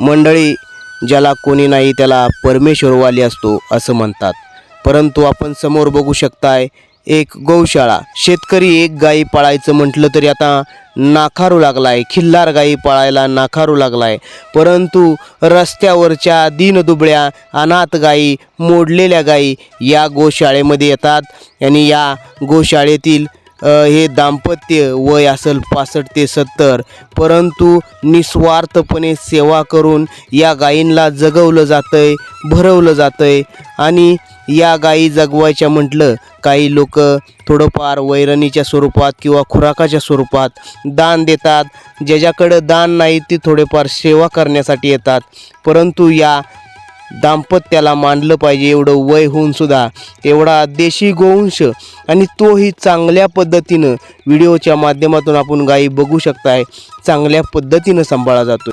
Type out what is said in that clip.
मंडळी ज्याला कोणी नाही त्याला परमेश्वरवाली असतो असं म्हणतात. परंतु आपण समोर बघू शकताय एक गौशाळा. शेतकरी एक गाई पाळायचं म्हटलं तरी आता नाकारू लागलाय. खिल्लार गाई पाळायला नाकारू लागलाय. परंतु रस्त्यावरच्या दीनदुबळ्या अनाथ गाई मोडलेल्या गाई या गोशाळेमध्ये येतात आणि या गोशाळेतील हे दाम्पत्य वय असेल पासष्ट ते सत्तर परंतु निस्वार्थपणे सेवा करून या गायींना जगवलं जातंय भरवलं जातंय. आणि या गायी जगवायच्या म्हटलं काही लोक थोडंफार वैरणीच्या स्वरूपात किंवा खुराकाच्या स्वरूपात दान देतात ज्याच्याकडं दान नाही ती थोडेफार सेवा करण्यासाठी येतात. परंतु या दाम्पत्याला मानलं पाहिजे एवढं वय होऊन सुद्धा एवढा देशी गोवंश आणि तोही चांगल्या पद्धतीनं व्हिडिओच्या माध्यमातून आपण गायी बघू शकताय चांगल्या पद्धतीनं सांभाळला जातो